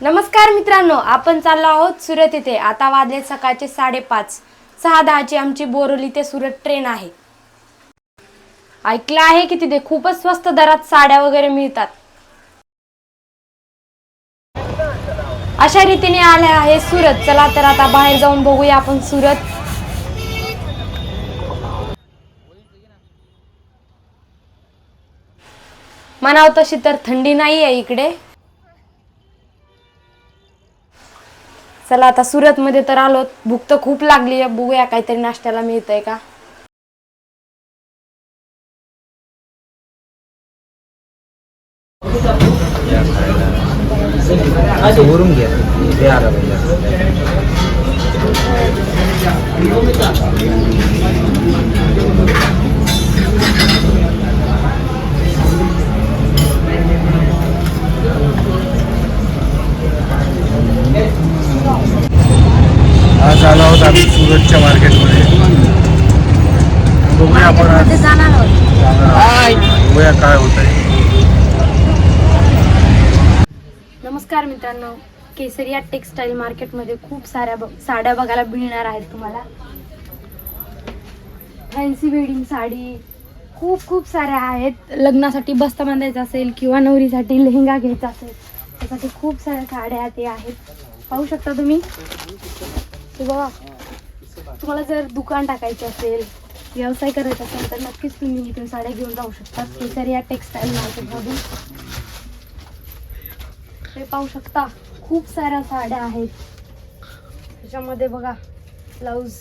नमस्कार मित्रांनो आपण चाललो आहोत सुरत येथे. आता वाजले सकाळचे साडेपाच. सहा दहाची आमची बोरोली ते सुरत ट्रेन आहे. ऐकलं आहे की तिथे खूपच स्वस्त दरात साड्या वगैरे मिळतात. अशा रीतीने आले आहे सुरत. चला तर आता बाहेर जाऊन बघूया आपण सुरत. म्हणावं तशी तर थंडी नाही आहे इकडे. चला आता सुरत मध्ये तर आलो. भूक तर खूप लागली आहे बघूया काहीतरी नाश्त्याला मिळतंय का? घ्या आम्ही सुरतच्या मार्केटमध्ये. बघूया आपण आज. बघूया काय होत आहे नमस्कार मित्रांनो. केसरिया टेक्सटाईल मार्केटमध्ये खूप साऱ्या साड्या बघायला मिळणार आहेत तुम्हाला. फॅन्सी वेडिंग साडी खूप खूप साऱ्या आहेत. लग्नासाठी बस्ता बांधायचा असेल किंवा नवरीसाठी लेहंगा घ्यायचा असेल त्यासाठी खूप साऱ्या साड्या ते आहेत. पाहू शकता तुम्ही? बघा. तुम्हाला जर दुकान टाकायचं असेल व्यवसाय करायचा असेल तर नक्कीच तुम्ही इथून साड्या घेऊन जाऊ शकता केसरिया टेक्सटाईल मार्केटमधून हे पाहू शकता खूप साऱ्या साड्या आहेत. त्याच्यामध्ये बघा ब्लाऊज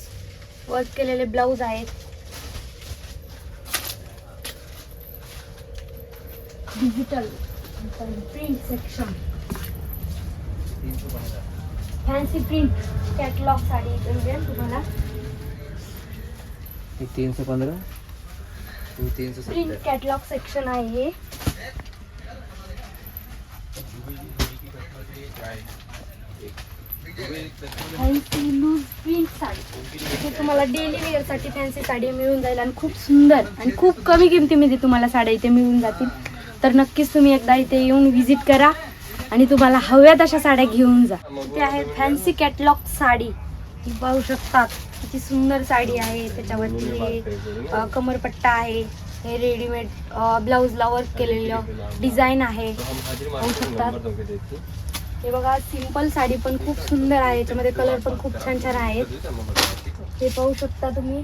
वर्क केलेले ब्लाऊज आहेत. Digital print section fancy print catalogue sari इथे मिळेल तुम्हाला. तीनशे पंधरा. तीनशे प्रिंट कॅटलॉग सेक्शन आहे. हे फॅन्सी लूज प्रिंट साडी. इथे तुम्हाला डेली वेअरसाठी फॅन्सी साडी मिळून जाईल आणि खूप सुंदर आणि खूप कमी किमतीमध्ये तुम्हाला साड्या इथे मिळून जातील. तर नक्कीच तुम्ही एकदा इथे येऊन व्हिजिट करा. आणि तुम्हाला हव्या तशा साड्या घेऊन जा. ते आहे फॅन्सी कॅटलॉग साडी. पाहू शकतात किती सुंदर साडी आहे. त्याच्यावरती कमरपट्टा आहे. हे रेडीमेड ब्लाऊजला वर्क केलेलं डिझाईन आहे. पाहू शकतात हे बघा सिंपल साडी पण खूप सुंदर आहे. याच्यामध्ये कलर पण खूप छान छान आहेत. हे पाहू शकता तुम्ही.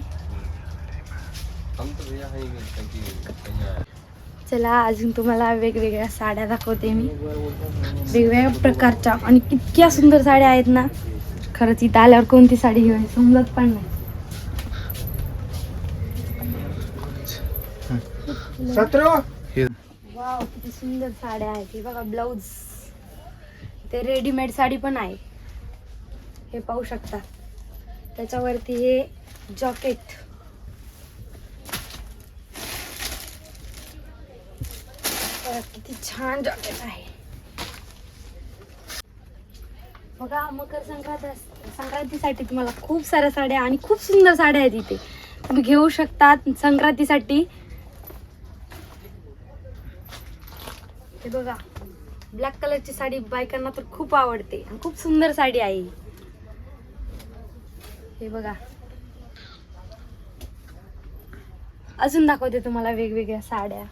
चला अजून तुम्हाला वेगवेगळ्या साड्या दाखवते मी. वेगवेगळ्या प्रकारच्या आणि इतक्या सुंदर साड्या आहेत ना. खरंच इथं आल्यावर कोणती साडी घेऊन समजत पण नाही. वाव किती सुंदर साड्या आहेत. हे बघा ब्लाऊज ते रेडीमेड साडी पण आहे. हे पाहू शकता. त्याच्यावरती हे जॉकेट बघा, किती छान जॉकेट आहे. बघा मकर संक्रांत संक्रांतीसाठी तुम्हाला खूप साऱ्या साड्या आणि खूप सुंदर साड्या आहेत इथे. तुम्ही घेऊ शकतात संक्रांतीसाठी. हे बघा ब्लॅक कलरची साडी बायकांना तर खूप आवडते आणि खूप सुंदर साडी आहे हे बघा. अजून दाखवते तुम्हाला वेगवेगळ्या साड्या.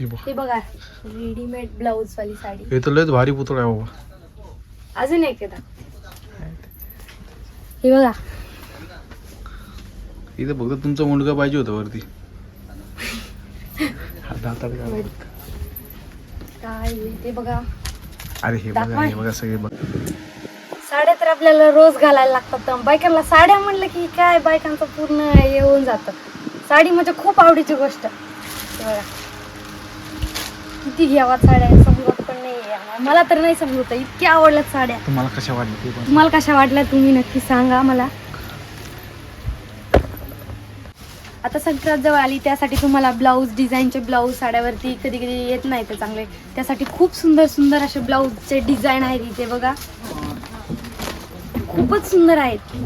हे बघ. रेडीमेड ब्लाऊज वाली साडी. हे तर लयच भारी पुतळा आहे बाबा. अजून एक हे बघा. इथं फक्त तुमचा मुलगा पाहिजे होता वरती. काय ते बघा. अरे हे बघा हे बघा सगळे बघ. साड्या तर आपल्याला रोज घालायला लागतात. तर बायकांना साड्या म्हणलं की काय बायकांचं पूर्ण येऊन जातं. साडी म्हणजे खूप आवडीची गोष्ट. हे बघा. किती घ्यावा साड्या? समजत पण नाही मला तर नाही समजत. इतक्या आवडल्यात साड्या. तुम्हाला कशा वाटल्या ते पण? तुम्हाला कशा वाटल्या तुम्ही नक्की सांगा मला. आता संक्रांत जवळ आली त्यासाठी तुम्हाला ब्लाऊज डिझाईनचे ब्लाऊज साड्यावरती कधी कधी येत नाही ते चांगले. त्यासाठी खूप सुंदर सुंदर असे ब्लाऊजचे डिझाईन आहेत इथे बघा. खूपच सुंदर आहेत.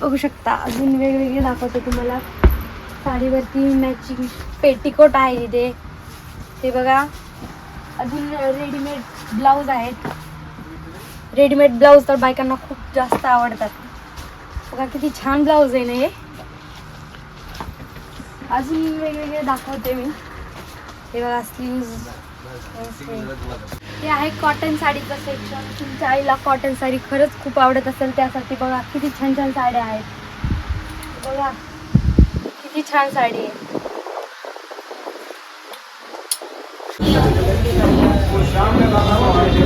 बघू शकता अजून वेगवेगळे दाखवते तुम्हाला. साडीवरती मॅचिंग पेटीकोट आहे इथे. ते बघा. अजून रेडीमेड ब्लाऊज आहेत. रेडीमेड ब्लाऊज तर बायकांना खूप जास्त आवडतात. बघा किती छान ब्लाऊज आहे ना हे. अजून वेगवेगळे दाखवते मी. हे बघा स्लीव्ज हे आहे कॉटन साडीचं सेक्शन तुमच्या आईला कॉटन साडी खरंच खूप आवडत असेल त्यासाठी बघा किती छान छान साड्या आहेत. बघा. किती छान साडी आहे.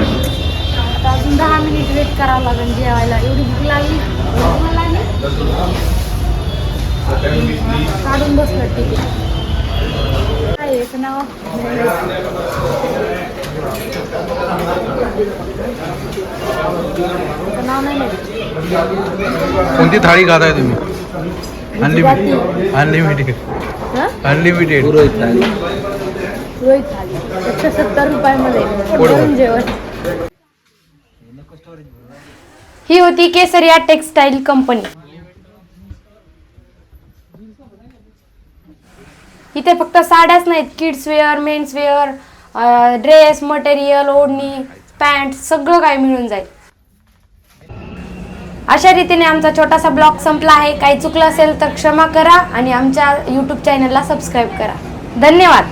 अजून दहा मिनिट वेट करावं लागेल जेवायला. एवढी भूक लागली? काढून बसलं तिकीट काय आहे याचं नाव? नाव नाही कोणती थाळी खाताय तुम्ही? अनलिमिटेड अनलिमिटेड हं? अनलिमिटेड रोहित थाली एकशे सत्तर रुपयामध्ये. जेवण. ही होती केसरिया टेक्सटाईल कंपनी. इथे फक्त साड्याच नाहीत. Kids wear mens wear dress material ओढणी पॅन्ट सगळं काय मिळून जाईल. अशा रीतीने आमचा छोटासा ब्लॉग संपला आहे. काही चुकलं असेल तर क्षमा करा आणि आमच्या यूट्यूब चॅनलला सबस्क्राईब करा. धन्यवाद.